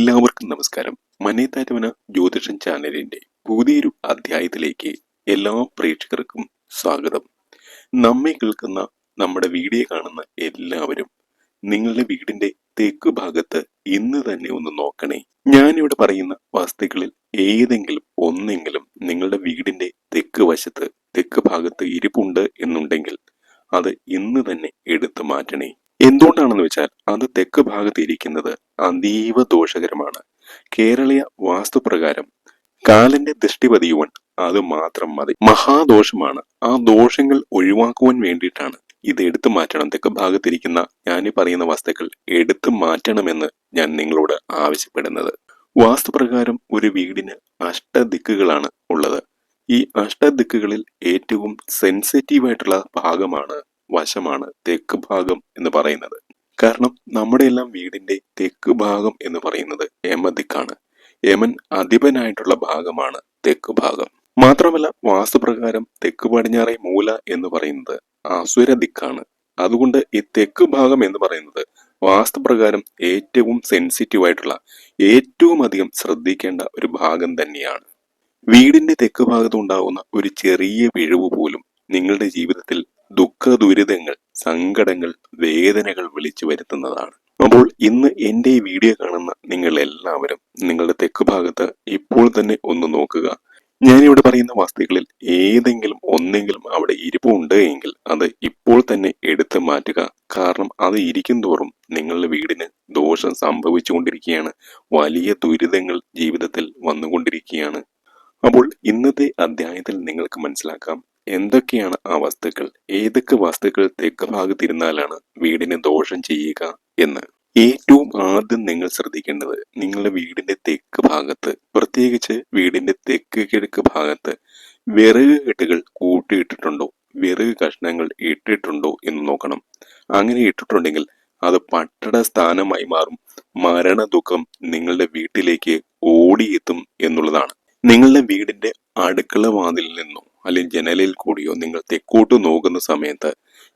എല്ലാവർക്കും നമസ്കാരം. മനേതാരവന ജ്യോതിഷൻ ചാനലിന്റെ പുതിയൊരു അധ്യായത്തിലേക്ക് എല്ലാ പ്രേക്ഷകർക്കും സ്വാഗതം. നമ്മെ കേൾക്കുന്ന നമ്മുടെ വീഡിയോ കാണുന്ന എല്ലാവരും നിങ്ങളുടെ വീടിന്റെ തെക്ക് ഭാഗത്ത് ഇന്ന് തന്നെ ഒന്ന് നോക്കണേ. ഞാനിവിടെ പറയുന്ന വസ്തുക്കളിൽ ഏതെങ്കിലും ഒന്നെങ്കിലും നിങ്ങളുടെ വീടിന്റെ തെക്ക് വശത്ത് തെക്ക് ഭാഗത്ത് ഇരിപ്പുണ്ട് എന്നുണ്ടെങ്കിൽ അത് ഇന്ന് തന്നെ എടുത്തു മാറ്റണേ. എന്തുകൊണ്ടാണെന്ന് വെച്ചാൽ അത് തെക്ക് ഭാഗത്ത് ഇരിക്കുന്നത് അതീവ ദോഷകരമാണ്. കേരളീയ വാസ്തുപ്രകാരം കാലിന്റെ ദൃഷ്ടി പതിയുവാൻ അത് മാത്രം മതി. മഹാദോഷമാണ്. ആ ദോഷങ്ങൾ ഒഴിവാക്കുവാൻ വേണ്ടിയിട്ടാണ് ഇത് എടുത്തു മാറ്റണം. തെക്ക് ഭാഗത്തിരിക്കുന്ന ഞാൻ പറയുന്ന വസ്തുക്കൾ എടുത്തു മാറ്റണമെന്ന് ഞാൻ നിങ്ങളോട് ആവശ്യപ്പെടുന്നത്. വാസ്തുപ്രകാരം ഒരു വീടിന് അഷ്ടദിക്കുകളാണ് ഉള്ളത്. ഈ അഷ്ടദിക്കുകളിൽ ഏറ്റവും സെൻസിറ്റീവ് ആയിട്ടുള്ള ഭാഗമാണ് വശമാണ് തെക്ക് ഭാഗം എന്ന് പറയുന്നത്. കാരണം നമ്മുടെ എല്ലാം വീടിന്റെ തെക്ക് ഭാഗം എന്ന് പറയുന്നത് യമദിക്കാണ് യമൻ അധിപനായിട്ടുള്ള ഭാഗമാണ് തെക്ക് ഭാഗം. മാത്രമല്ല വാസ്തുപ്രകാരം തെക്ക് പടിഞ്ഞാറെ മൂല എന്ന് പറയുന്നത് അസുര ദിക്കാണ്. അതുകൊണ്ട് ഈ തെക്ക് ഭാഗം എന്ന് പറയുന്നത് വാസ്തുപ്രകാരം ഏറ്റവും സെൻസിറ്റീവ് ആയിട്ടുള്ള ഏറ്റവും അധികം ശ്രദ്ധിക്കേണ്ട ഒരു ഭാഗം തന്നെയാണ്. വീടിന്റെ തെക്ക് ഭാഗത്ത് ഉണ്ടാകുന്ന ഒരു ചെറിയ പിഴവ് പോലും നിങ്ങളുടെ ജീവിതത്തിൽ ദുഃഖ ദുരിതങ്ങൾ സങ്കടങ്ങൾ വേദനകൾ വിളിച്ചു വരുത്തുന്നതാണ്. അപ്പോൾ ഇന്ന് എന്റെ ഈ വീഡിയോ കാണുന്ന നിങ്ങൾ എല്ലാവരും നിങ്ങളുടെ തെക്ക് ഭാഗത്ത് ഇപ്പോൾ തന്നെ ഒന്ന് നോക്കുക. ഞാനിവിടെ പറയുന്ന വസ്തുക്കളിൽ ഏതെങ്കിലും ഒന്നെങ്കിലും അവിടെ ഇരിപ്പുണ്ട് എങ്കിൽ അത് ഇപ്പോൾ തന്നെ എടുത്തു മാറ്റുക. കാരണം അത് ഇരിക്കും തോറും നിങ്ങളുടെ വീടിന് ദോഷം സംഭവിച്ചുകൊണ്ടിരിക്കുകയാണ്. വലിയ ദുരിതങ്ങൾ ജീവിതത്തിൽ വന്നുകൊണ്ടിരിക്കുകയാണ്. അപ്പോൾ ഇന്നത്തെ അധ്യായത്തിൽ നിങ്ങൾക്ക് മനസ്സിലാക്കാം. എന്തൊക്കെയാണ് ആ വസ്തുക്കൾ? ഏതൊക്കെ വസ്തുക്കൾ തെക്ക് ഭാഗത്തിരുന്നാലാണ് വീടിന് ദോഷം ചെയ്യുക എന്ന്? ഏറ്റവും ആദ്യം നിങ്ങൾ ശ്രദ്ധിക്കേണ്ടത് നിങ്ങളുടെ വീടിന്റെ തെക്ക് ഭാഗത്ത് പ്രത്യേകിച്ച് വീടിന്റെ തെക്ക് കിഴക്ക് ഭാഗത്ത് വിറക് കെട്ടുകൾ കൂട്ടിയിട്ടിട്ടുണ്ടോ? വിറക് കഷ്ണങ്ങൾ ഇട്ടിട്ടുണ്ടോ എന്ന് നോക്കണം. അങ്ങനെ ഇട്ടിട്ടുണ്ടെങ്കിൽ അത് പട്ടട സ്ഥാനമായി മാറും. മരണ ദുഃഖം നിങ്ങളുടെ വീട്ടിലേക്ക് ഓടിയെത്തും എന്നുള്ളതാണ്. നിങ്ങളുടെ വീടിന്റെ അടുക്കള വാതിലിൽ നിന്നോ അല്ലെങ്കിൽ ജനലിൽ കൂടിയോ നിങ്ങൾ തെക്കോട്ട് നോക്കുന്ന സമയത്ത്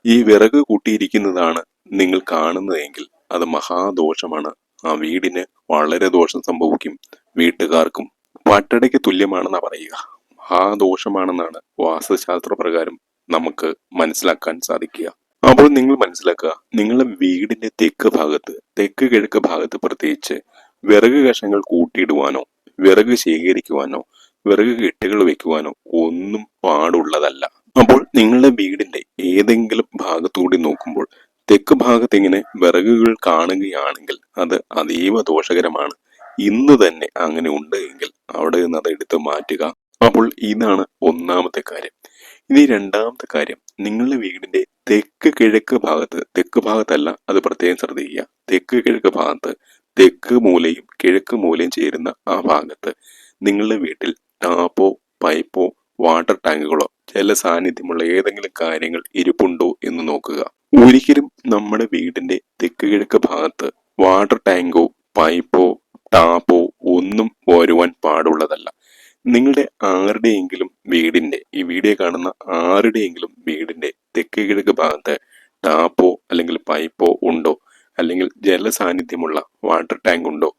ഈ വിറക് കൂട്ടിയിരിക്കുന്നതാണ് നിങ്ങൾ കാണുന്നതെങ്കിൽ അത് മഹാദോഷമാണ്. ആ വീടിന് വളരെ ദോഷം സംഭവിക്കും. വീട്ടുകാർക്കും പട്ടടയ്ക്ക് തുല്യമാണെന്നാ പറയുക. മഹാദോഷമാണെന്നാണ് വാസ്തുശാസ്ത്ര പ്രകാരം നമുക്ക് മനസ്സിലാക്കാൻ സാധിക്കുക. അപ്പോൾ നിങ്ങൾ മനസ്സിലാക്കുക നിങ്ങളുടെ വീടിന്റെ തെക്ക് ഭാഗത്ത് തെക്ക് കിഴക്ക് ഭാഗത്ത് പ്രത്യേകിച്ച് വിറക് കഷങ്ങൾ കൂട്ടിയിടുവാനോ വിറക് ശേഖരിക്കുവാനോ വിറക് കെട്ടുകൾ വെക്കുവാനോ ഒന്നും പാടുള്ളതല്ല. അപ്പോൾ നിങ്ങളുടെ വീടിന്റെ ഏതെങ്കിലും ഭാഗത്തുകൂടി നോക്കുമ്പോൾ തെക്ക് ഭാഗത്ത് ഇങ്ങനെ വിറകുകൾ കാണുകയാണെങ്കിൽ അത് അതീവ ദോഷകരമാണ്. ഇന്ന് തന്നെ അങ്ങനെ ഉണ്ട് എങ്കിൽ അവിടെ നിന്ന് അത് എടുത്ത് മാറ്റുക. അപ്പോൾ ഇതാണ് ഒന്നാമത്തെ കാര്യം. ഇനി രണ്ടാമത്തെ കാര്യം നിങ്ങളുടെ വീടിന്റെ തെക്ക് കിഴക്ക് ഭാഗത്ത് തെക്ക് ഭാഗത്തല്ല അത് പ്രത്യേകം ശ്രദ്ധിക്കുക. തെക്ക് കിഴക്ക് ഭാഗത്ത് തെക്ക് മൂലയും കിഴക്ക് മൂലയും ചേരുന്ന ആ ഭാഗത്ത് നിങ്ങളുടെ വീട്ടിൽ ടാപ്പോ പൈപ്പോ വാട്ടർ ടാങ്കുകളോ ജല സാന്നിധ്യമുള്ള ഏതെങ്കിലും കാര്യങ്ങൾ ഇരിപ്പുണ്ടോ എന്ന് നോക്കുക. ഒരിക്കലും നമ്മുടെ വീടിന്റെ തെക്ക് കിഴക്ക് ഭാഗത്ത് വാട്ടർ ടാങ്കോ പൈപ്പോ ടാപ്പോ ഒന്നും വരുവാൻ പാടുള്ളതല്ല. നിങ്ങളുടെ ആരുടെയെങ്കിലും വീടിന്റെ ഈ വീഡിയോ കാണുന്ന ആരുടെയെങ്കിലും വീടിന്റെ തെക്ക് കിഴക്ക് ഭാഗത്ത് ടാപ്പോ അല്ലെങ്കിൽ പൈപ്പോ ഉണ്ടോ? അല്ലെങ്കിൽ ജലസാന്നിധ്യമുള്ള വാട്ടർ ടാങ്ക് ഉണ്ടോ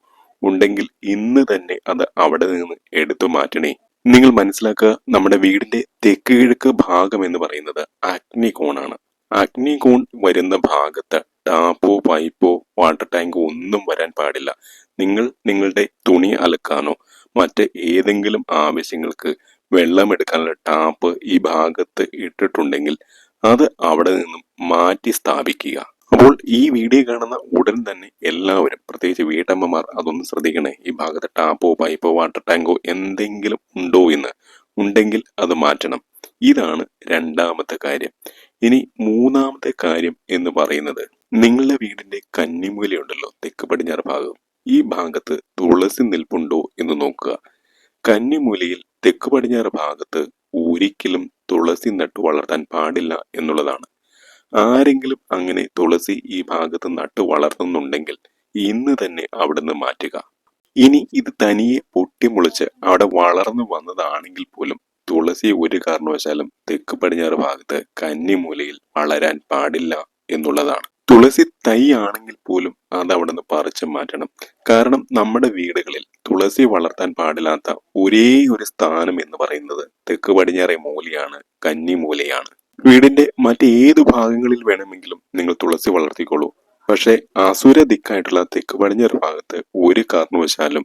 ഉണ്ടെങ്കിൽ ഇന്ന് തന്നെ അത് അവിടെ നിന്ന് എടുത്തു മാറ്റണേ. നിങ്ങൾ മനസ്സിലാക്കുക നമ്മുടെ വീടിന്റെ തെക്ക് കിഴക്ക് ഭാഗം എന്ന് പറയുന്നത് അഗ്നി കോണാണ് അഗ്നി കോൺ വരുന്ന ഭാഗത്ത് ടാപ്പോ പൈപ്പോ വാട്ടർ ടാങ്കോ ഒന്നും വരാൻ പാടില്ല. നിങ്ങൾ നിങ്ങളുടെ തുണി അലക്കാനോ മറ്റ് ഏതെങ്കിലും ആവശ്യങ്ങൾക്ക് വെള്ളം എടുക്കാനുള്ള ടാപ്പ് ഈ ഭാഗത്ത് ഇട്ടിട്ടുണ്ടെങ്കിൽ അത് അവിടെ നിന്നും മാറ്റി സ്ഥാപിക്കുക. അപ്പോൾ ഈ വീഡിയോ കാണുന്ന ഉടൻ തന്നെ എല്ലാവരും പ്രത്യേകിച്ച് വീട്ടമ്മമാർ അതൊന്ന് ശ്രദ്ധിക്കണേ. ഈ ഭാഗത്ത് ടാപ്പോ പൈപ്പോ വാട്ടർ ടാങ്കോ എന്തെങ്കിലും ഉണ്ടോ എന്ന് ഉണ്ടെങ്കിൽ അത് മാറ്റണം. ഇതാണ് രണ്ടാമത്തെ കാര്യം. ഇനി മൂന്നാമത്തെ കാര്യം എന്ന് പറയുന്നത് നിങ്ങളുടെ വീടിന്റെ കന്നിമൂലയുണ്ടല്ലോ തെക്ക് പടിഞ്ഞാറ് ഭാഗം. ഈ ഭാഗത്ത് തുളസി നിൽപ്പുണ്ടോ എന്ന് നോക്കുക. കന്നിമൂലയിൽ തെക്ക് പടിഞ്ഞാറ് ഭാഗത്ത് ഒരിക്കലും തുളസി നട്ടു വളർത്താൻ പാടില്ല എന്നുള്ളതാണ്. ആരെങ്കിലും അങ്ങനെ തുളസി ഈ ഭാഗത്ത് നട്ടു വളർത്തുന്നുണ്ടെങ്കിൽ ഇന്ന് തന്നെ അവിടുന്ന് മാറ്റുക. ഇനി ഇത് തനിയെ പൊട്ടിമുളിച്ച് അവിടെ വളർന്നു വന്നതാണെങ്കിൽ പോലും തുളസി ഒരു കാരണവശാലും തെക്ക് പടിഞ്ഞാറ് ഭാഗത്ത് കന്നിമൂലയിൽ വളരാൻ പാടില്ല എന്നുള്ളതാണ്. തുളസി തൈ ആണെങ്കിൽ പോലും അത് അവിടെ നിന്ന് പറിച്ചു മാറ്റണം. കാരണം നമ്മുടെ വീടുകളിൽ തുളസി വളർത്താൻ പാടില്ലാത്ത ഒരേ ഒരു സ്ഥാനം എന്ന് പറയുന്നത് തെക്ക് പടിഞ്ഞാറേ മൂലയാണ് കന്നിമൂലയാണ്. വീടിന്റെ മറ്റേതു ഭാഗങ്ങളിൽ വേണമെങ്കിലും നിങ്ങൾ തുളസി വളർത്തിക്കോളൂ. പക്ഷെ അസുര ദിക്കായിട്ടുള്ള തെക്ക് പടിഞ്ഞാറ് ഭാഗത്ത് ഒരു കാരണവശാലും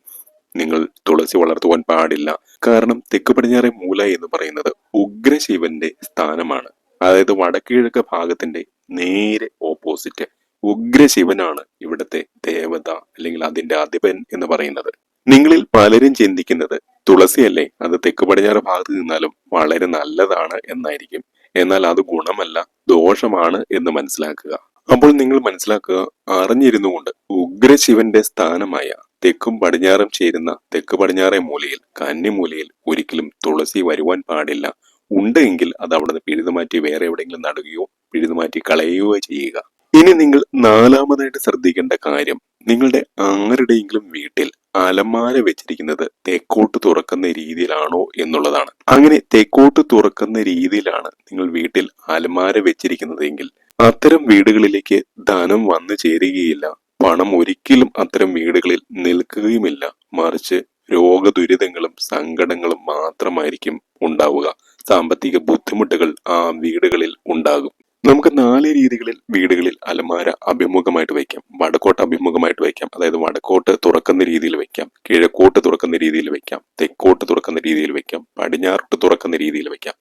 നിങ്ങൾ തുളസി വളർത്തുവാൻ പാടില്ല. കാരണം തെക്ക് പടിഞ്ഞാറെ മൂല എന്ന് പറയുന്നത് ഉഗ്രശിവന്റെ സ്ഥാനമാണ്. അതായത് വടക്കിഴക്ക് ഭാഗത്തിന്റെ നേരെ ഓപ്പോസിറ്റ് ഉഗ്രശിവനാണ് ഇവിടുത്തെ ദേവത അല്ലെങ്കിൽ അതിന്റെ അധിപൻ എന്ന് പറയുന്നത്. നിങ്ങളിൽ പലരും ചിന്തിക്കുന്നത് തുളസിയല്ലേ അത് തെക്ക് പടിഞ്ഞാറ് ഭാഗത്ത് നിന്നാലും വളരെ നല്ലതാണ് എന്നായിരിക്കും. എന്നാൽ അത് ഗുണമല്ല ദോഷമാണ് എന്ന് മനസ്സിലാക്കുക. അപ്പോൾ നിങ്ങൾ മനസ്സിലാക്കുക അറിഞ്ഞിരുന്നുകൊണ്ട് ഉഗ്രശിവന്റെ സ്ഥാനമായ തെക്കും പടിഞ്ഞാറും ചേരുന്ന തെക്ക് പടിഞ്ഞാറെ മൂലയിൽ കന്നിമൂലയിൽ ഒരിക്കലും തുളസി വരുവാൻ പാടില്ല. ഉണ്ടെങ്കിൽ അത് അവിടെ നിന്ന് പിഴുതുമാറ്റി വേറെ എവിടെയെങ്കിലും നടുകയോ പിഴുതുമാറ്റി കളയുകയോ ചെയ്യുക. ഇനി നിങ്ങൾ നാലാമതായിട്ട് ശ്രദ്ധിക്കേണ്ട കാര്യം നിങ്ങളുടെ ആരുടെയെങ്കിലും വീട്ടിൽ അലമാര വെച്ചിരിക്കുന്നത് തേക്കോട്ട് തുറക്കുന്ന രീതിയിലാണോ എന്നുള്ളതാണ്. അങ്ങനെ തേക്കോട്ട് തുറക്കുന്ന രീതിയിലാണ് നിങ്ങൾ വീട്ടിൽ അലമാര വെച്ചിരിക്കുന്നതെങ്കിൽ അത്തരം വീടുകളിലേക്ക് ധനം വന്നു ചേരുകയില്ല. പണം ഒരിക്കലും അത്തരം വീടുകളിൽ നിൽക്കുകയുമില്ല. മറിച്ച് രോഗദുരിതങ്ങളും സങ്കടങ്ങളും മാത്രമായിരിക്കും ഉണ്ടാവുക. സാമ്പത്തിക ബുദ്ധിമുട്ടുകൾ ആ വീടുകളിൽ ഉണ്ടാകും. നമുക്ക് നാല് രീതികളിൽ വീടുകളിൽ അലമാര അഭിമുഖമായിട്ട് വയ്ക്കാം. വടക്കോട്ട് അഭിമുഖമായിട്ട് വയ്ക്കാം. അതായത് വടക്കോട്ട് തുറക്കുന്ന രീതിയിൽ വയ്ക്കാം. കിഴക്കോട്ട് തുറക്കുന്ന രീതിയിൽ വയ്ക്കാം. തെക്കോട്ട് തുറക്കുന്ന രീതിയിൽ വയ്ക്കാം. പടിഞ്ഞാറോട്ട് തുറക്കുന്ന രീതിയിൽ വയ്ക്കാം.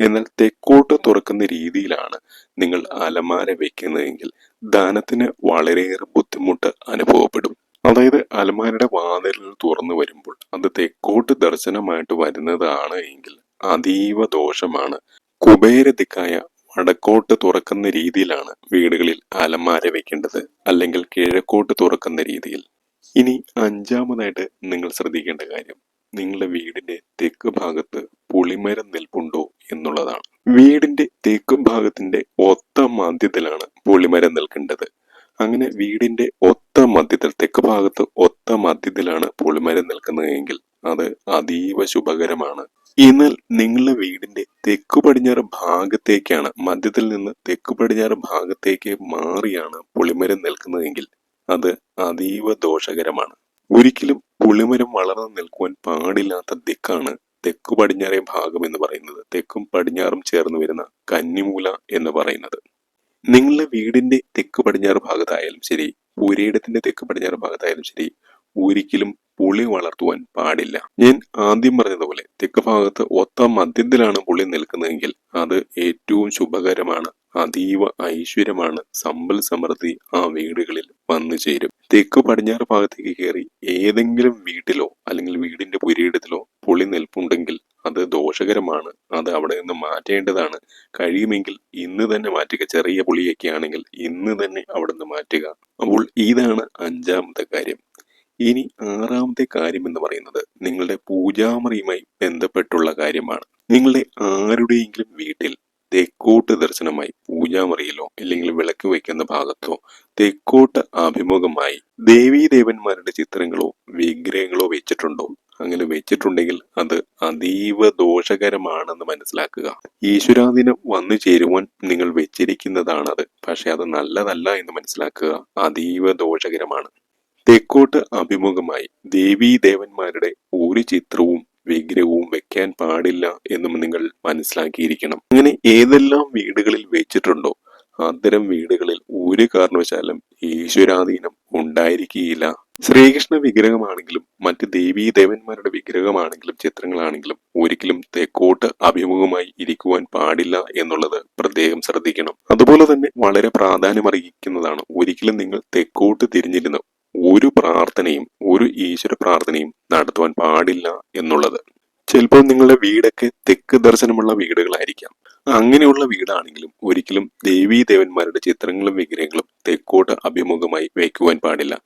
എന്നാൽ തെക്കോട്ട് തുറക്കുന്ന രീതിയിലാണ് നിങ്ങൾ അലമാര വയ്ക്കുന്നതെങ്കിൽ ദാനത്തിന് വളരെയേറെ ബുദ്ധിമുട്ട് അനുഭവപ്പെടും. അതായത് അലമാരയുടെ വാതിലുകൾ തുറന്നു വരുമ്പോൾ അത് തെക്കോട്ട് ദർശനമായിട്ട് വരുന്നതാണ് എങ്കിൽ അതീവ ദോഷമാണ്. കുബേരദിക്കായ വടക്കോട്ട് തുറക്കുന്ന രീതിയിലാണ് വീടുകളിൽ അലമാര വെക്കേണ്ടത് അല്ലെങ്കിൽ കിഴക്കോട്ട് തുറക്കുന്ന രീതിയിൽ. ഇനി അഞ്ചാമതായിട്ട് നിങ്ങൾ ശ്രദ്ധിക്കേണ്ട കാര്യം നിങ്ങളുടെ വീടിന്റെ തെക്ക് ഭാഗത്ത് പുളിമരം നിൽപ്പുണ്ടോ എന്നുള്ളതാണ്. വീടിന്റെ തെക്ക് ഭാഗത്തിന്റെ ഒത്ത മധ്യത്തിലാണ് പുളിമരം നിൽക്കേണ്ടത്. അങ്ങനെ വീടിന്റെ ഒത്ത മധ്യത്തിൽ തെക്ക് ഭാഗത്ത് ഒത്ത മധ്യത്തിലാണ് പുളിമരം നിൽക്കുന്നതെങ്കിൽ അത് അതീവ ശുഭകരമാണ്. എന്നാൽ നിങ്ങളുടെ വീടിന്റെ തെക്കു പടിഞ്ഞാറ് ഭാഗത്തേക്കാണ് മധ്യത്തിൽ നിന്ന് തെക്കു പടിഞ്ഞാറ് ഭാഗത്തേക്ക് മാറിയാണ് പുളിമരം നിൽക്കുന്നതെങ്കിൽ അത് അതീവ ദോഷകരമാണ്. ഒരിക്കലും പുളിമരം വളർന്നു നിൽക്കുവാൻ പാടില്ലാത്ത ദിക്കാണ് തെക്കു പടിഞ്ഞാറേ ഭാഗം എന്ന് പറയുന്നത്. തെക്കും പടിഞ്ഞാറും ചേർന്ന് വരുന്ന കന്നിമൂല എന്ന് പറയുന്നത്. നിങ്ങളുടെ വീടിന്റെ തെക്ക് പടിഞ്ഞാറ് ഭാഗത്തായാലും ശരി പുരയിടത്തിന്റെ തെക്ക് പടിഞ്ഞാറ് ഭാഗത്തായാലും ശരി ഒരിക്കലും പുളി വളർത്തുവാൻ പാടില്ല. ഞാൻ ആദ്യം പറഞ്ഞതുപോലെ തെക്ക് ഭാഗത്ത് ഒത്ത മധ്യത്തിലാണ് പുളി നിൽക്കുന്നതെങ്കിൽ അത് ഏറ്റവും ശുഭകരമാണ്. അതീവ ഐശ്വര്യമാണ് സമ്പൽ സമൃദ്ധി ആ വീടുകളിൽ വന്നു ചേരും. തെക്ക് പടിഞ്ഞാറ് ഭാഗത്തേക്ക് കയറി ഏതെങ്കിലും വീട്ടിലോ അല്ലെങ്കിൽ വീടിന്റെ പുരയിടത്തിലോ പുളി നിൽപ്പുണ്ടെങ്കിൽ അത് ദോഷകരമാണ്. അത് അവിടെ നിന്ന് മാറ്റേണ്ടതാണ്. കഴിയുമെങ്കിൽ ഇന്ന് തന്നെ മാറ്റുക. ചെറിയ പുളിയൊക്കെ ആണെങ്കിൽ ഇന്ന് തന്നെ അവിടെ നിന്ന് മാറ്റുക. അപ്പോൾ ഇതാണ് അഞ്ചാമത്തെ കാര്യം. ഇനി ആറാമത്തെ കാര്യം എന്ന് പറയുന്നത് നിങ്ങളുടെ പൂജാമറിയുമായി ബന്ധപ്പെട്ടുള്ള കാര്യമാണ്. നിങ്ങളുടെ ആരുടെയെങ്കിലും വീട്ടിൽ തെക്കോട്ട് ദർശനമായി പൂജാമറിയിലോ അല്ലെങ്കിൽ വിളക്ക് വയ്ക്കുന്ന ഭാഗത്തോ തെക്കോട്ട് അഭിമുഖമായി ദേവീ ദേവന്മാരുടെ ചിത്രങ്ങളോ വിഗ്രഹങ്ങളോ വെച്ചിട്ടുണ്ടോ? അങ്ങനെ വെച്ചിട്ടുണ്ടെങ്കിൽ അത് അതീവ ദോഷകരമാണെന്ന് മനസ്സിലാക്കുക. ഈശ്വരാധീനം വന്നു ചേരുവാൻ നിങ്ങൾ വെച്ചിരിക്കുന്നതാണത്. പക്ഷെ അത് നല്ലതല്ല എന്ന് മനസ്സിലാക്കുക. അതീവ ദോഷകരമാണ്. തെക്കോട്ട് അഭിമുഖമായി ദേവീ ദേവന്മാരുടെ ഒരു ചിത്രവും വിഗ്രഹവും വെക്കാൻ പാടില്ല എന്നും നിങ്ങൾ മനസ്സിലാക്കിയിരിക്കണം. അങ്ങനെ ഏതെല്ലാം വീടുകളിൽ വെച്ചിട്ടുണ്ടോ അത്തരം വീടുകളിൽ ഒരു കാരണവശാലും ഈശ്വരാധീനം ഉണ്ടായിരിക്കുകയില്ല. ശ്രീകൃഷ്ണ വിഗ്രഹമാണെങ്കിലും മറ്റ് ദേവീ ദേവന്മാരുടെ വിഗ്രഹമാണെങ്കിലും ചിത്രങ്ങളാണെങ്കിലും ഒരിക്കലും തെക്കോട്ട് അഭിമുഖമായി ഇരിക്കുവാൻ പാടില്ല എന്നുള്ളത് പ്രത്യേകം ശ്രദ്ധിക്കണം. അതുപോലെ തന്നെ വളരെ പ്രാധാന്യമറിയിക്കുന്നതാണ് ഒരിക്കലും നിങ്ങൾ തെക്കോട്ട് തിരിഞ്ഞിരുന്ന് ഒരു പ്രാർത്ഥനയും ഒരു ഈശ്വര പ്രാർത്ഥനയും നടത്തുവാൻ പാടില്ല എന്നുള്ളത്. ചിലപ്പോൾ നിങ്ങളുടെ വീടൊക്കെ തെക്ക് ദർശനമുള്ള വീടുകളായിരിക്കാം. അങ്ങനെയുള്ള വീടാണെങ്കിലും ഒരിക്കലും ദേവീ ദേവന്മാരുടെ ചിത്രങ്ങളും വിഗ്രഹങ്ങളും തെക്കോട്ട് അഭിമുഖമായി വയ്ക്കുവാൻ പാടില്ല.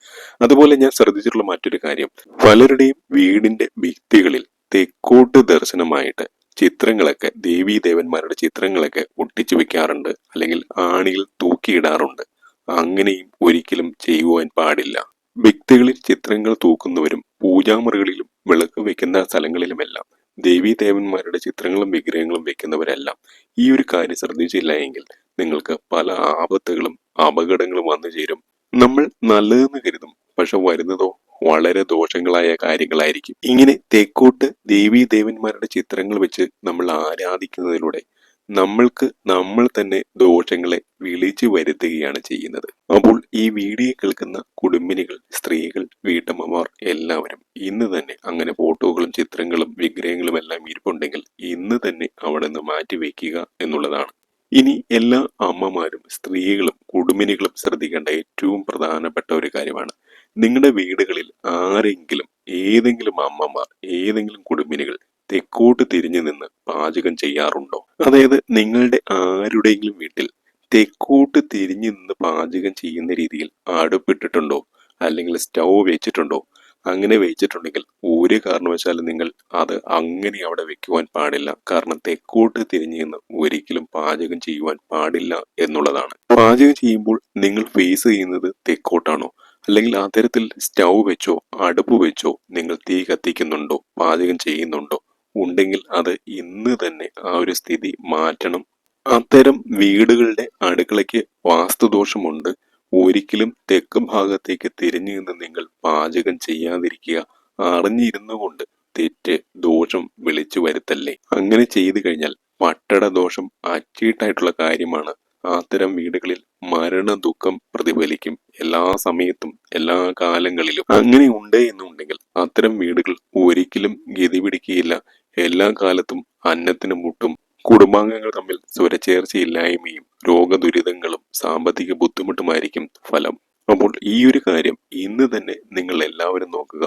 അതുപോലെ ഞാൻ ശ്രദ്ധിച്ചിട്ടുള്ള മറ്റൊരു കാര്യം പലരുടെയും വീടിന്റെ ഭിത്തികളിൽ തെക്കോട്ട് ദർശനമായിട്ട് ചിത്രങ്ങളൊക്കെ ദേവീ ദേവന്മാരുടെ ചിത്രങ്ങളൊക്കെ ഒട്ടിച്ചു വെക്കാറുണ്ട് അല്ലെങ്കിൽ ആണിയിൽ തൂക്കിയിടാറുണ്ട്. അങ്ങനെയും ഒരിക്കലും ചെയ്യുവാൻ പാടില്ല. വ്യക്തികളിൽ ചിത്രങ്ങൾ തൂക്കുന്നവരും പൂജാമുറികളിലും വിളക്ക് വെക്കുന്ന സ്ഥലങ്ങളിലുമെല്ലാം ദേവീദേവന്മാരുടെ ചിത്രങ്ങളും വിഗ്രഹങ്ങളും വെക്കുന്നവരെല്ലാം ഈ ഒരു കാര്യം ശ്രദ്ധിച്ചില്ല എങ്കിൽ നിങ്ങൾക്ക് പല ആപത്തുകളും അപകടങ്ങളും വന്നു ചേരും. നമ്മൾ നല്ലതെന്ന് കരുതും പക്ഷെ വരുന്നതോ വളരെ ദോഷങ്ങളായ കാര്യങ്ങളായിരിക്കും. ഇങ്ങനെ തെക്കോട്ട് ദേവീദേവന്മാരുടെ ചിത്രങ്ങൾ വെച്ച് നമ്മൾ ആരാധിക്കുന്നതിലൂടെ നമ്മൾക്ക് നമ്മൾ തന്നെ ദോഷങ്ങളെ വിളിച്ചു വരുത്തുകയാണ് ചെയ്യുന്നത്. അപ്പോൾ ഈ വീഡിയോ കേൾക്കുന്ന കുടുംബിനികൾ സ്ത്രീകൾ വീട്ടമ്മമാർ എല്ലാവരും ഇന്ന് തന്നെ അങ്ങനെ ഫോട്ടോകളും ചിത്രങ്ങളും വിഗ്രഹങ്ങളും എല്ലാം ഇരിപ്പുണ്ടെങ്കിൽ ഇന്ന് തന്നെ അവിടെ നിന്ന് മാറ്റി വയ്ക്കുക എന്നുള്ളതാണ്. ഇനി എല്ലാ അമ്മമാരും സ്ത്രീകളും കുടുംബിനികളും ശ്രദ്ധിക്കേണ്ട ഏറ്റവും പ്രധാനപ്പെട്ട ഒരു കാര്യമാണ്. നിങ്ങളുടെ വീടുകളിൽ ആരെങ്കിലും ഏതെങ്കിലും അമ്മമാർ ഏതെങ്കിലും കുടുംബിനികൾ തെക്കോട്ട് തിരിഞ്ഞു നിന്ന് പാചകം ചെയ്യാറുണ്ടോ? അതായത് നിങ്ങളുടെ ആരുടെയെങ്കിലും വീട്ടിൽ തെക്കോട്ട് തിരിഞ്ഞു നിന്ന് പാചകം ചെയ്യുന്ന രീതിയിൽ അടുപ്പിട്ടിട്ടുണ്ടോ? അല്ലെങ്കിൽ സ്റ്റൗ വെച്ചിട്ടുണ്ടോ? അങ്ങനെ വെച്ചിട്ടുണ്ടെങ്കിൽ ഒരു കാരണവശാലും നിങ്ങൾ അത് അങ്ങനെ അവിടെ വെക്കുവാൻ പാടില്ല. കാരണം തെക്കോട്ട് തിരിഞ്ഞു നിന്ന് ഒരിക്കലും പാചകം ചെയ്യുവാൻ പാടില്ല എന്നുള്ളതാണ്. പാചകം ചെയ്യുമ്പോൾ നിങ്ങൾ ഫേസ് ചെയ്യുന്നത് തെക്കോട്ടാണോ? അല്ലെങ്കിൽ അത്തരത്തിൽ സ്റ്റൗ വെച്ചോ അടുപ്പ് വെച്ചോ നിങ്ങൾ തീ കത്തിക്കുന്നുണ്ടോ? പാചകം ചെയ്യുന്നുണ്ടോ? ഉണ്ടെങ്കിൽ അത് ഇന്ന് തന്നെ ആ ഒരു സ്ഥിതി മാറ്റണം. അത്തരം വീടുകളുടെ അടുക്കളയ്ക്ക് വാസ്തുദോഷമുണ്ട്. ഒരിക്കലും തെക്ക് ഭാഗത്തേക്ക് തിരിഞ്ഞു നിന്ന് നിങ്ങൾ പാചകം ചെയ്യാതിരിക്കുക. അറിഞ്ഞിരുന്നു കൊണ്ട് തെറ്റ് ദോഷം വിളിച്ചു വരുത്തല്ലേ? അങ്ങനെ ചെയ്തു കഴിഞ്ഞാൽ പട്ടട ദോഷം അച്ചീട്ടായിട്ടുള്ള കാര്യമാണ്. അത്തരം വീടുകളിൽ മരണ ദുഃഖം പ്രതിഫലിക്കും. എല്ലാ സമയത്തും എല്ലാ കാലങ്ങളിലും. അങ്ങനെ ഉണ്ട് എന്നുണ്ടെങ്കിൽ അത്തരം വീടുകൾ ഒരിക്കലും ഗതി പിടിക്കുകയില്ല എല്ലാ കാലത്തും അന്നത്തിനും മുട്ടും കുടുംബാംഗങ്ങൾ തമ്മിൽ സ്വരച്ചേർച്ചയില്ലായ്മയും രോഗദുരിതങ്ങളും സാമ്പത്തിക ബുദ്ധിമുട്ടുമായിരിക്കും ഫലം. അപ്പോൾ ഈ ഒരു കാര്യം ഇന്ന് തന്നെ നിങ്ങൾ എല്ലാവരും നോക്കുക.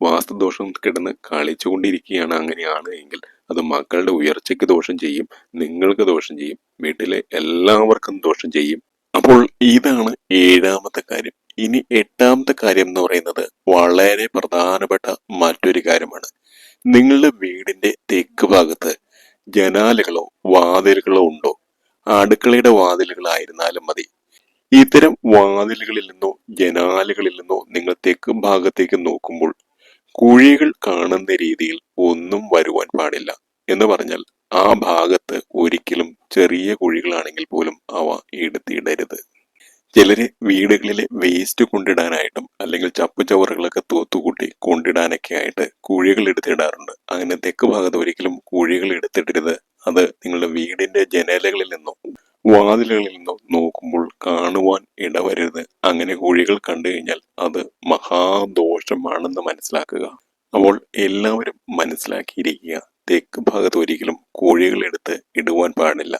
വാസ്തുദോഷം കിടന്ന് കളിച്ചുകൊണ്ടിരിക്കുകയാണ് അങ്ങനെയാണ് എങ്കിൽ അത് മക്കളുടെ ഉയർച്ചയ്ക്ക് ദോഷം ചെയ്യും നിങ്ങൾക്ക് ദോഷം ചെയ്യും വീട്ടിലെ എല്ലാവർക്കും ദോഷം ചെയ്യും. അപ്പോൾ ഇതാണ് ഏഴാമത്തെ കാര്യം. ഇനി എട്ടാമത്തെ കാര്യം എന്ന് പറയുന്നത് വളരെ പ്രധാനപ്പെട്ട മറ്റൊരു കാര്യമാണ്. നിങ്ങളുടെ വീടിന്റെ തെക്ക് ഭാഗത്ത് ജനാലകളോ വാതിലുകളോ ഉണ്ടോ? അടുക്കളയുടെ വാതിലുകളായിരുന്നാലും മതി. ഇത്തരം വാതിലുകളിൽ നിന്നോ ജനാലകളിൽ നിന്നോ നിങ്ങൾ തെക്ക് ഭാഗത്തേക്ക് നോക്കുമ്പോൾ കുഴികൾ കാണുന്ന രീതിയിൽ ഒന്നും വരുവാൻ പാടില്ല. എന്ന് പറഞ്ഞാൽ ആ ഭാഗത്ത് ഒരിക്കലും ചെറിയ കുഴികളാണെങ്കിൽ പോലും അവ എടുത്തിടരുത്. ചിലര് വീടുകളിലെ വേസ്റ്റ് കൊണ്ടിടാനായിട്ടും അല്ലെങ്കിൽ ചപ്പുചവറുകളൊക്കെ തൂത്തുകൂട്ടി കൊണ്ടിടാനൊക്കെ ആയിട്ട് കുഴികൾ എടുത്തിടാറുണ്ട്. അങ്ങനെ തെക്ക് ഭാഗത്ത് ഒരിക്കലും കുഴികൾ എടുത്തിടരുത്. അത് നിങ്ങളുടെ വീടിന്റെ ജനലുകളിൽ നിന്നോ വാതിലുകളിൽ നിന്നോ നോക്കുമ്പോൾ കാണുവാൻ ഇടവരരുത്. അങ്ങനെ കുഴികൾ കണ്ടു കഴിഞ്ഞാൽ അത് മഹാദോഷമാണെന്ന് മനസ്സിലാക്കുക. അപ്പോൾ എല്ലാവരും മനസ്സിലാക്കിയിരിക്കുക. തെക്ക് ഭാഗത്ത് ഒരിക്കലും കോഴികൾ എടുത്ത് ഇടുവാൻ പാടില്ല.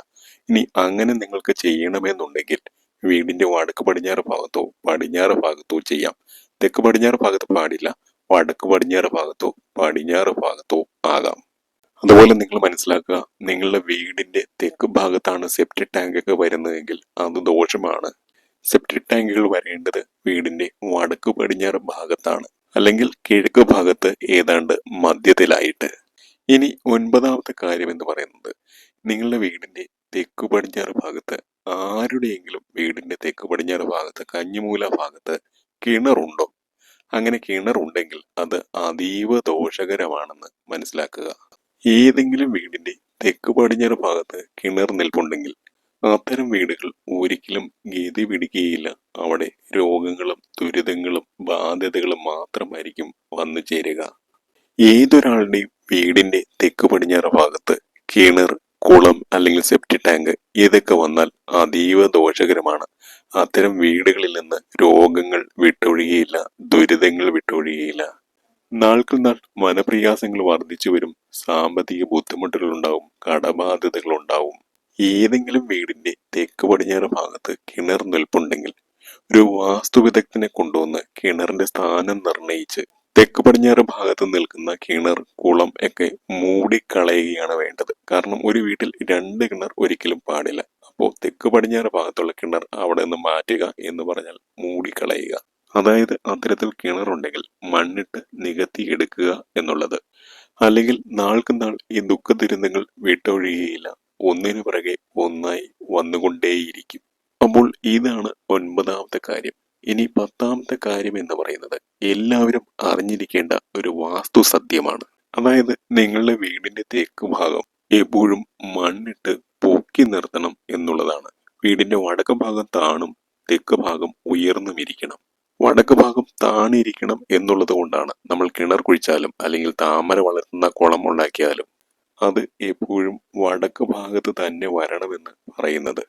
ഇനി അങ്ങനെ നിങ്ങൾക്ക് ചെയ്യണമെന്നുണ്ടെങ്കിൽ വീടിന്റെ വടക്ക് പടിഞ്ഞാറ് ഭാഗത്തോ പടിഞ്ഞാറ് ഭാഗത്തോ ചെയ്യാം. തെക്ക് പടിഞ്ഞാറ് ഭാഗത്ത് പാടില്ല വടക്ക് പടിഞ്ഞാറ് ഭാഗത്തോ പടിഞ്ഞാറ് ഭാഗത്തോ ആകാം. അതുപോലെ നിങ്ങൾ മനസ്സിലാക്കുക നിങ്ങളുടെ വീടിന്റെ തെക്ക് ഭാഗത്താണ് സെപ്റ്റിക് ടാങ്ക് ഒക്കെ വരുന്നതെങ്കിൽ അത് ദോഷമാണ്. സെപ്റ്റിക് ടാങ്കുകൾ വരേണ്ടത് വീടിന്റെ വടക്ക് പടിഞ്ഞാറ് ഭാഗത്താണ് അല്ലെങ്കിൽ കിഴക്ക് ഭാഗത്ത് ഏതാണ്ട് മധ്യത്തിലായിട്ട്. ഇനി ഒൻപതാമത്തെ കാര്യം എന്ന് പറയുന്നത് നിങ്ങളുടെ വീടിന്റെ തെക്ക് പടിഞ്ഞാറ് ഭാഗത്ത് ആരുടെയെങ്കിലും വീടിന്റെ തെക്ക് പടിഞ്ഞാറ് ഭാഗത്ത് കഞ്ഞിമൂല ഭാഗത്ത് കിണറുണ്ടോ? അങ്ങനെ കിണറുണ്ടെങ്കിൽ അത് അതീവ ദോഷകരമാണെന്ന് മനസ്സിലാക്കുക. ഏതെങ്കിലും വീടിന്റെ തെക്ക് പടിഞ്ഞാറ് ഭാഗത്ത് കിണർ നിൽപ്പുണ്ടെങ്കിൽ അത്തരം വീടുകൾ ഒരിക്കലും ഗതി പിടിക്കുകയില്ല. അവിടെ രോഗങ്ങളും ദുരിതങ്ങളും ബാധ്യതകളും മാത്രമായിരിക്കും വന്നു ചേരുക ഏതൊരാളുടെയും വീടിന്റെ തെക്ക് പടിഞ്ഞാറ് ഭാഗത്ത് കിണർ കുളം അല്ലെങ്കിൽ സെപ്റ്റി ടാങ്ക് ഇതൊക്കെ വന്നാൽ അതീവ ദോഷകരമാണ്. അത്തരം വീടുകളിൽ നിന്ന് രോഗങ്ങൾ വിട്ടൊഴിയുകയില്ല ദുരിതങ്ങൾ വിട്ടൊഴിയുകയില്ല. നാൾക്കു നാൾ മനപ്രയാസങ്ങൾ വർദ്ധിച്ചു വരും സാമ്പത്തിക ബുദ്ധിമുട്ടുകൾ ഉണ്ടാവും കടബാധ്യതകൾ ഉണ്ടാവും. ഏതെങ്കിലും വീടിന്റെ തെക്ക് പടിഞ്ഞാറ് ഭാഗത്ത് കിണർ നിൽപ്പുണ്ടെങ്കിൽ ഒരു വാസ്തു വിദഗ്ധനെ കൊണ്ടുവന്ന് കിണറിന്റെ സ്ഥാനം നിർണയിച്ച് തെക്ക് പടിഞ്ഞാറ് ഭാഗത്ത് നിൽക്കുന്ന കിണർ കുളം ഒക്കെ മൂടിക്കളയുകയാണ് വേണ്ടത്. കാരണം ഒരു വീട്ടിൽ രണ്ട് കിണർ ഒരിക്കലും പാടില്ല. അപ്പോൾ തെക്ക് പടിഞ്ഞാറ് ഭാഗത്തുള്ള കിണർ അവിടെ നിന്ന് മാറ്റുക എന്ന് പറഞ്ഞാൽ മൂടിക്കളയുക. അതായത് അത്തരത്തിൽ കിണറുണ്ടെങ്കിൽ മണ്ണിട്ട് നികത്തി എടുക്കുക എന്നുള്ളത്. അല്ലെങ്കിൽ നാൾക്ക് നാൾ ഈ ദുഃഖ ദുരന്തങ്ങൾ വിട്ടൊഴിയുകയില്ല ഒന്നിനു പിറകെ ഒന്നായി വന്നുകൊണ്ടേയിരിക്കും. അപ്പോൾ ഇതാണ് ഒൻപതാമത്തെ കാര്യം. ഇനി പത്താമത്തെ കാര്യം എന്ന് പറയുന്നത് എല്ലാവരും അറിഞ്ഞിരിക്കേണ്ട ഒരു വാസ്തു സത്യമാണ്. അതായത് നിങ്ങളുടെ വീടിന്റെ തേക്ക് ഭാഗം എപ്പോഴും മണ്ണിട്ട് പൊക്കി നിർത്തണം എന്നുള്ളതാണ്. വീടിന്റെ വടക്ക് ഭാഗം താണും തെക്ക് ഭാഗം ഉയർന്നും ഇരിക്കണം. വടക്ക് ഭാഗം താണിരിക്കണം എന്നുള്ളത് കൊണ്ടാണ് നമ്മൾ കിണർ കുഴിച്ചാലും അല്ലെങ്കിൽ താമര വളർത്തുന്ന കുളം ഉണ്ടാക്കിയാലും അത് എപ്പോഴും വടക്ക് ഭാഗത്ത് തന്നെ വരണമെന്ന് പറയുന്നത്.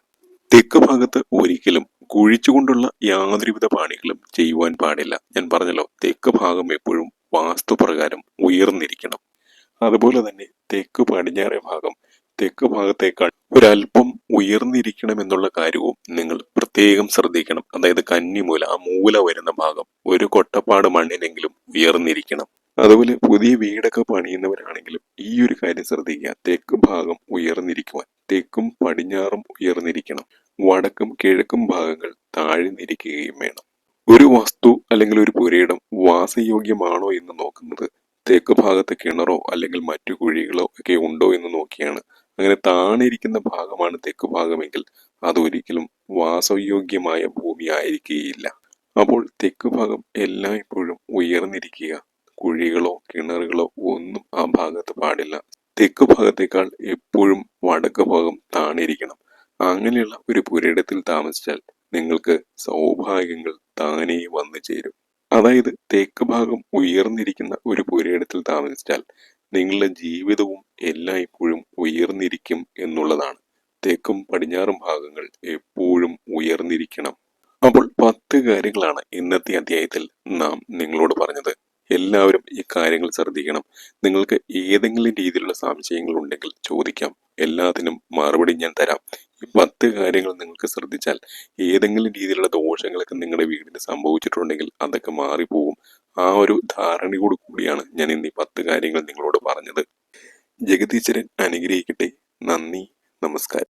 തെക്ക് ഭാഗത്ത് ഒരിക്കലും കുഴിച്ചുകൊണ്ടുള്ള യാതൊരുവിധ പണികളും ചെയ്യുവാൻ പാടില്ല. ഞാൻ പറഞ്ഞല്ലോ തെക്ക് ഭാഗം എപ്പോഴും വാസ്തുപ്രകാരം ഉയർന്നിരിക്കണം. അതുപോലെ തന്നെ തെക്ക് പടിഞ്ഞാറേ ഭാഗം തെക്ക് ഭാഗത്തേക്കാൾ ഒരല്പം ഉയർന്നിരിക്കണം എന്നുള്ള കാര്യവും നിങ്ങൾ പ്രത്യേകം ശ്രദ്ധിക്കണം. അതായത് കന്നിമൂല ആ മൂല വരുന്ന ഭാഗം ഒരു കൊട്ടപ്പാട് മണ്ണിനെങ്കിലും ഉയർന്നിരിക്കണം. അതുപോലെ പുതിയ വീടൊക്കെ പണിയുന്നവരാണെങ്കിലും ഈ ഒരു കാര്യം ശ്രദ്ധിക്കുക തെക്ക് ഭാഗം ഉയർന്നിരിക്കുവാൻ തെക്കും പടിഞ്ഞാറും ഉയർന്നിരിക്കണം. വടക്കും കിഴക്കും ഭാഗങ്ങൾ താഴ്ന്നിരിക്കുകയും വേണം. ഒരു വസ്തു അല്ലെങ്കിൽ ഒരു പുരയിടം വാസയോഗ്യമാണോ എന്ന് നോക്കുന്നത് തെക്ക് ഭാഗത്ത് കിണറോ അല്ലെങ്കിൽ മറ്റു കുഴികളോ ഒക്കെ ഉണ്ടോ എന്ന് നോക്കിയാണ്. അങ്ങനെ താണിരിക്കുന്ന ഭാഗമാണ് തെക്ക് ഭാഗമെങ്കിൽ അതൊരിക്കലും വാസയോഗ്യമായ ഭൂമി ആയിരിക്കുകയില്ല അപ്പോൾ തെക്ക് ഭാഗം എല്ലായ്പ്പോഴും ഉയർന്നിരിക്കുക. കുഴികളോ കിണറുകളോ ഒന്നും ആ ഭാഗത്ത് പാടില്ല. തെക്ക് ഭാഗത്തേക്കാൾ എപ്പോഴും വടക്ക് ഭാഗം താണിരിക്കണം. അങ്ങനെയുള്ള ഒരു പുരയിടത്തിൽ താമസിച്ചാൽ നിങ്ങൾക്ക് സൗഭാഗ്യങ്ങൾ താനേ വന്നു ചേരും. അതായത് തേക്ക് ഭാഗം ഉയർന്നിരിക്കുന്ന ഒരു പുരയിടത്തിൽ താമസിച്ചാൽ നിങ്ങളുടെ ജീവിതവും എല്ലായ്പ്പോഴും ഉയർന്നിരിക്കും എന്നുള്ളതാണ്. തെക്കും പടിഞ്ഞാറും ഭാഗങ്ങൾ എപ്പോഴും ഉയർന്നിരിക്കണം. അപ്പോൾ പത്ത് കാര്യങ്ങളാണ് ഇന്നത്തെ അധ്യായത്തിൽ നാം നിങ്ങളോട് പറഞ്ഞത്. എല്ലാവരും ഈ കാര്യങ്ങൾ ശ്രദ്ധിക്കണം. നിങ്ങൾക്ക് ഏതെങ്കിലും രീതിയിലുള്ള സംശയങ്ങൾ ഉണ്ടെങ്കിൽ ചോദിക്കാം. എല്ലാത്തിനും മറുപടി ഞാൻ തരാം. ഈ പത്ത് കാര്യങ്ങൾ നിങ്ങൾക്ക് ശ്രദ്ധിച്ചാൽ ഏതെങ്കിലും രീതിയിലുള്ള ദോഷങ്ങളൊക്കെ നിങ്ങളുടെ വീടിന് സംഭവിച്ചിട്ടുണ്ടെങ്കിൽ അതൊക്കെ മാറിപ്പോകും ആ ഒരു ധാരണയോട് കൂടിയാണ് ഞാൻ ഇന്ന് ഈ പത്ത് കാര്യങ്ങൾ നിങ്ങളോട് പറഞ്ഞത്. ജഗദീശ്വരൻ അനുഗ്രഹിക്കട്ടെ. നന്ദി. നമസ്കാരം.